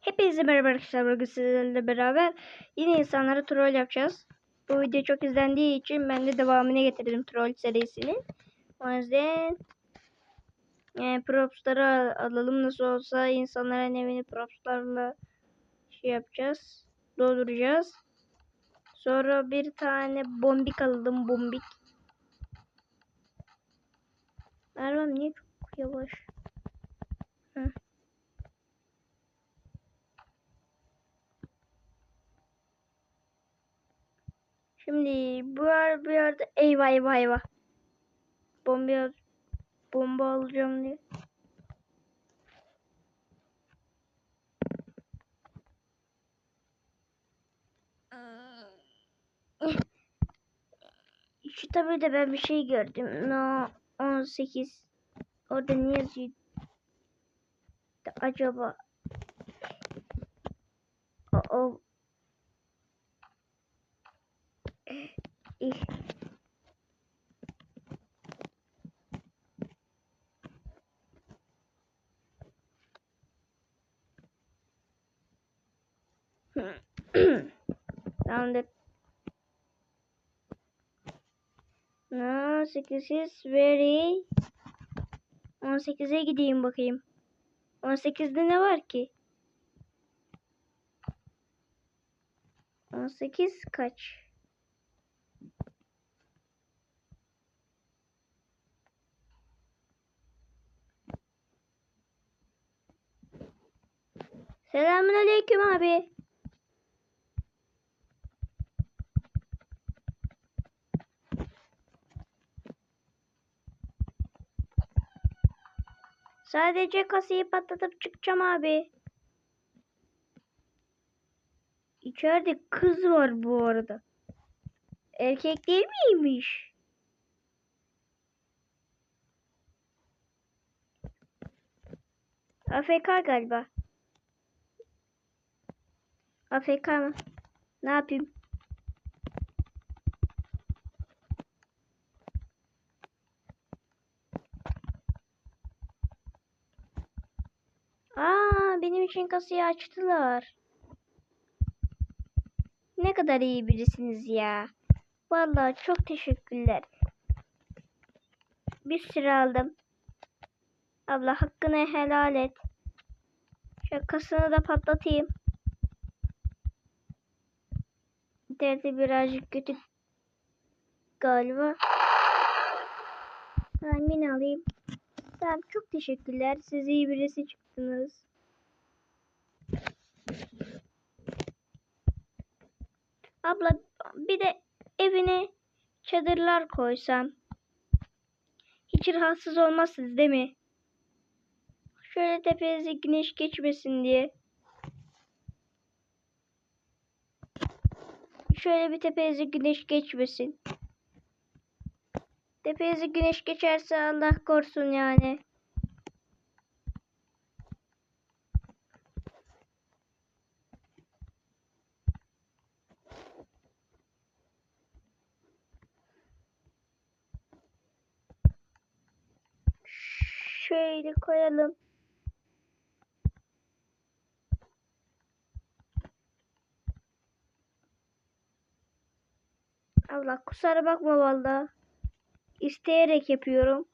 Hepinize merhaba arkadaşlar. Bugün sizlerle beraber yine insanlara troll yapacağız. Bu video çok izlendiği için ben de devamını getirdim troll serisinin. O yüzden e, propsları al- alalım. Nasıl olsa insanların evini propslarla şey yapacağız. Dolduracağız. Sonra bir tane bombik aldım. Bombik. Arabam niye çok yavaş? Heh. Şimdi bu yer bir yerde eyvah eyvah eyvah. Bomba bomba alacağım diye. Şu tabii de ben bir şey gördüm. No 18 orada ne yazıyor? Acaba o, o İh. Tamamdır. No, 8 is very 18'e gideyim bakayım. 18'de ne var ki? 18 kaç? Selamünaleyküm abi. Sadece kasayı patlatıp çıkacağım abi. İçeride kız var bu arada. Erkek değil miymiş? AFK galiba. AFK mı? Ne yapayım? Aa, benim için kasayı açtılar. Ne kadar iyi birisiniz ya. Vallahi çok teşekkürler. Bir sürü aldım. Abla hakkını helal et. Şakasını da patlatayım. İnterneti birazcık kötü galiba. Tahmin alayım. Tamam çok teşekkürler. Siz iyi birisi çıktınız. Abla bir de evine çadırlar koysam. Hiç rahatsız olmazsınız değil mi? Şöyle tepenize güneş geçmesin diye. Şöyle bir tepenize güneş geçmesin. Tepenize güneş geçerse Allah korusun yani. Şöyle koyalım. Allah kusura bakma valla. İsteyerek yapıyorum.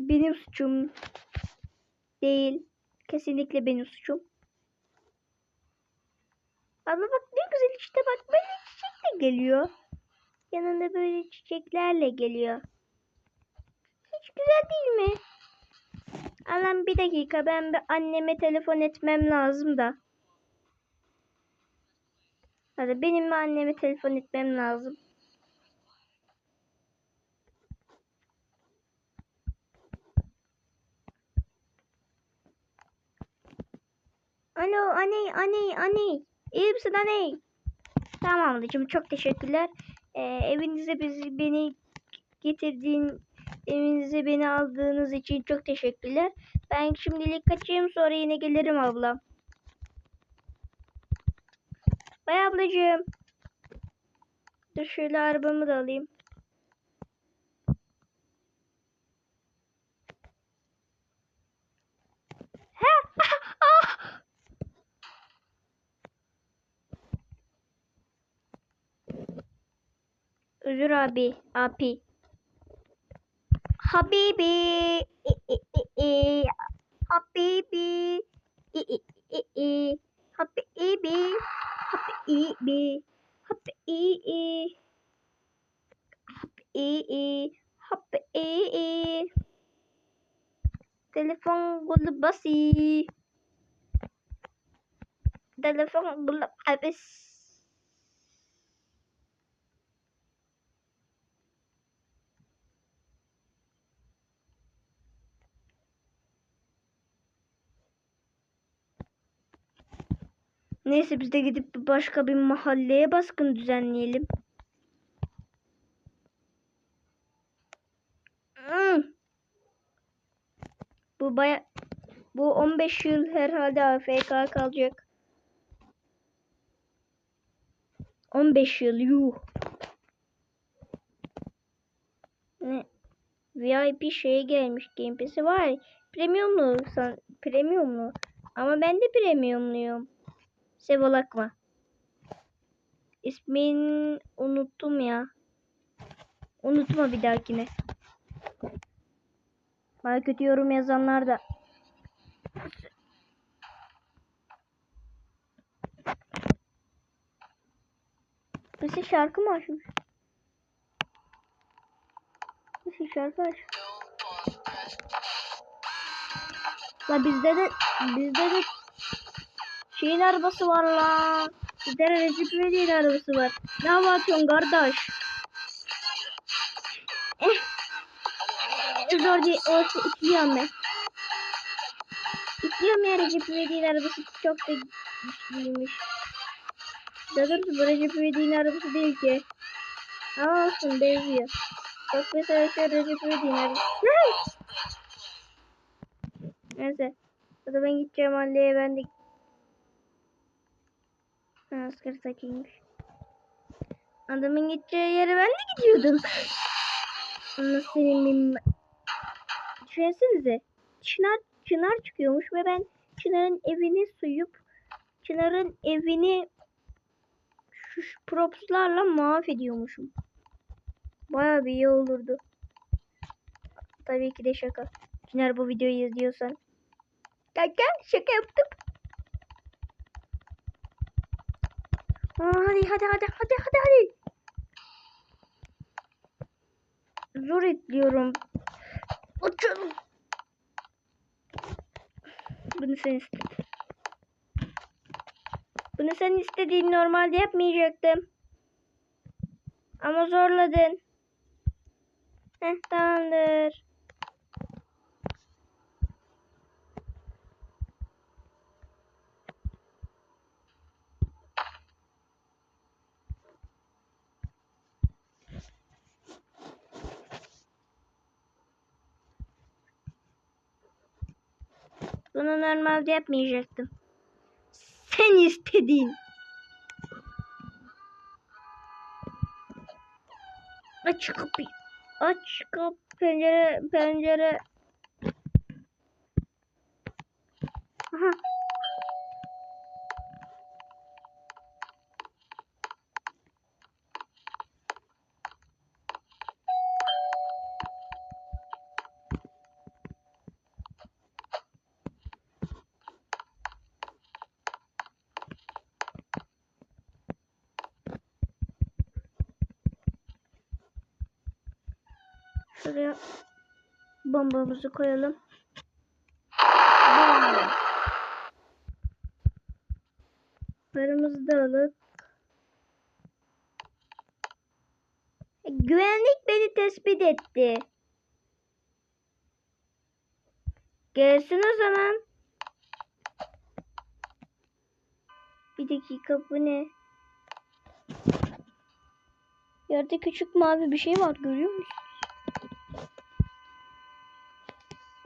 Benim suçum değil. Kesinlikle benim suçum. Ama bak ne güzel işte bak böyle çiçek de geliyor. Yanında böyle çiçeklerle geliyor. Hiç güzel değil mi? Allah'ım bir dakika ben bir anneme telefon etmem lazım da. Hadi benim anneme telefon etmem lazım. Alo anne anne anne. İyi misin anne? Tamam ablacığım çok teşekkürler. Ee, evinize bizi beni getirdiğin evinize beni aldığınız için çok teşekkürler. Ben şimdilik kaçayım sonra yine gelirim abla. Bay ablacığım. Dur şöyle arabamı da alayım. Ah! Özür abi. Abi. Habibi. E. Habibi. Habibi. Habibi. Habibi. Habibi. Habibi. Telefon kulu basi. Telefon kulu habis. Neyse biz de gidip başka bir mahalleye baskın düzenleyelim. Hmm. Bu baya bu 15 yıl herhalde AFK kalacak. 15 yıl yuh. Ne? VIP şeye gelmiş Game Pass'i var. Premiumlu san premiumlu. Ama ben de premiumluyum. Seval Akma. İsmin unuttum ya. Unutma bir dahakine. Bana kötü yorum yazanlar da. Birisi şarkı mı açmış? Birisi şarkı aç. La bizde de bizde de şeyin arabası var la. Bizde de Recep İvedik'in arabası var. Ne yapıyorsun kardeş? Eh. Zor değil. Olsa istiyorum ben. İstiyorum ya Recep İvedik'in arabası çok da güçlüymüş. Daha doğrusu bu Recep İvedik'in arabası değil ki. Ama olsun benziyor. Bak mesela şu Recep İvedik'in arabası. Neyse. O da ben gideceğim mahalleye ben de... Asker sakiymiş. Adamın gideceği yere ben de gidiyordum. Senin bir... Düşünsenize. Çınar, Çınar çıkıyormuş ve ben Çınar'ın evini suyup Çınar'ın evini şu şu propslarla mahvediyormuşum. Baya bir iyi olurdu. Tabii ki de şaka. Çınar bu videoyu izliyorsan. Kanka şaka yaptım. Hadi hadi hadi hadi hadi hadi. Zor ekliyorum. Açalım. Bunu sen istedin. Bunu sen istediğin normalde yapmayacaktım. Ama zorladın. Heh tamamdır. Bunu normalde yapmayacaktım. Sen istedin. Aç kapıyı. Aç kapı pencere pencere. Aha. Şuraya bombamızı koyalım. Bom. Paramızı da alıp E, Güvenlik beni tespit etti. Gelsin o zaman. Bir dakika bu ne? Yerde küçük mavi bir şey var görüyor musun?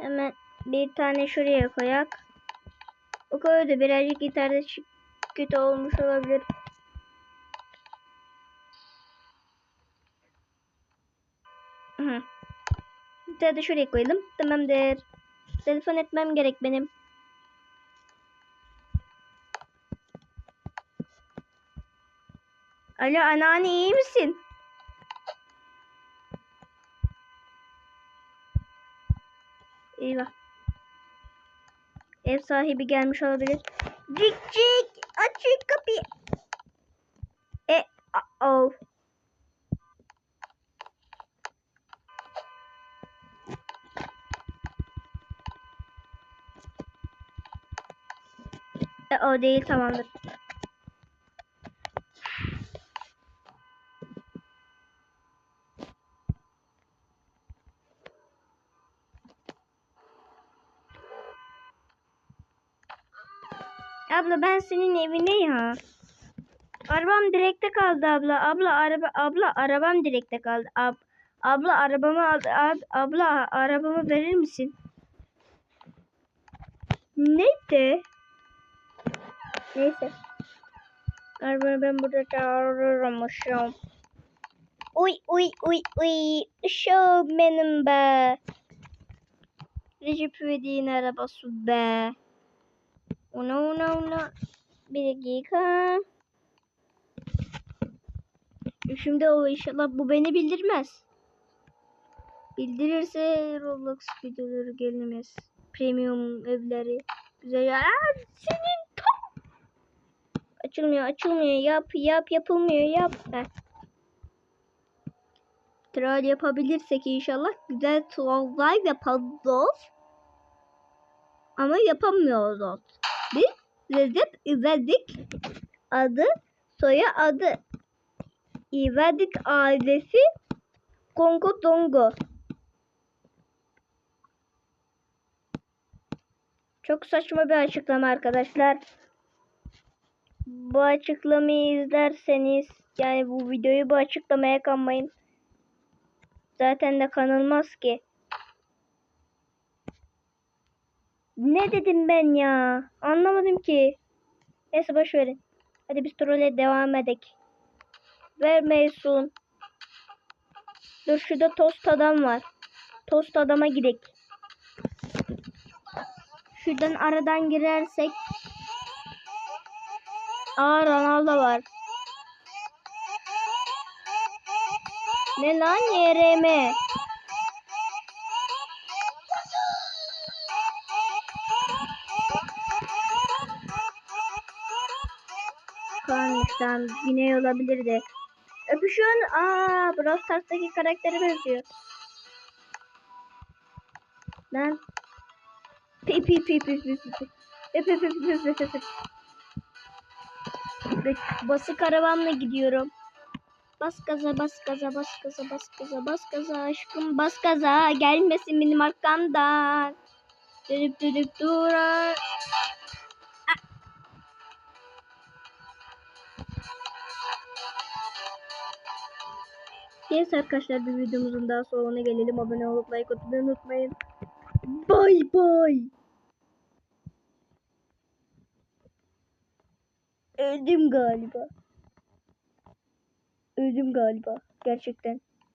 Hemen bir tane şuraya koyak. O koydu birazcık şi- kötü olmuş olabilir. Hı. Tane de şuraya koyalım. Tamamdır. Telefon etmem gerek benim. Alo anneanne iyi misin? Eyvah. Ev sahibi gelmiş olabilir. Cik cik açın kapıyı. E a- oh. O değil tamamdır. Abla ben senin evine ya. Arabam direkte kaldı abla. Abla araba abla arabam direkte kaldı. Ab, abla arabamı al, ab, abla arabamı verir misin? Ne de? Neyse. Arabayı ben burada çağırırım uşağım. Uy uy uy uy. Uşağım benim be. Recep İvedik'in arabası be. Una una una. Bir dakika. Şimdi o inşallah bu beni bildirmez. Bildirirse Roblox videoları gelmez. Premium evleri. Güzel. Aa, senin tam. Açılmıyor açılmıyor. Yap yap yapılmıyor yap. Heh. Troll yapabilirsek inşallah güzel trolllar yaparız. Ama yapamıyoruz. Biz Recep İvedik adı soya adı İvedik ailesi Kongo Dongo. Çok saçma bir açıklama arkadaşlar. Bu açıklamayı izlerseniz yani bu videoyu bu açıklamaya kanmayın. Zaten de kanılmaz ki. Ne dedim ben ya? Anlamadım ki. Neyse boş verin. Hadi biz trole devam edek. Ver Meysun. Dur şurada tost adam var. Tost adama gidek. Şuradan aradan girersek. Aa Ronaldo var. Ne lan YRM? Kaan'dan Güney olabilir de. Öpüşün. Aa, Brawl Stars'taki karaktere benziyor. Lan. Pi pi pi pi pi pi. Pi pi pi pi pi pi pi. Be- Basık arabamla gidiyorum. Bas gaza bas gaza bas gaza bas gaza bas gaza aşkım bas gaza gelmesin benim arkamdan. Dönüp dönüp durar. Neyse arkadaşlar bir videomuzun daha sonuna gelelim. Abone olup like atmayı unutmayın. Bay bay. Öldüm galiba. Öldüm galiba. Gerçekten.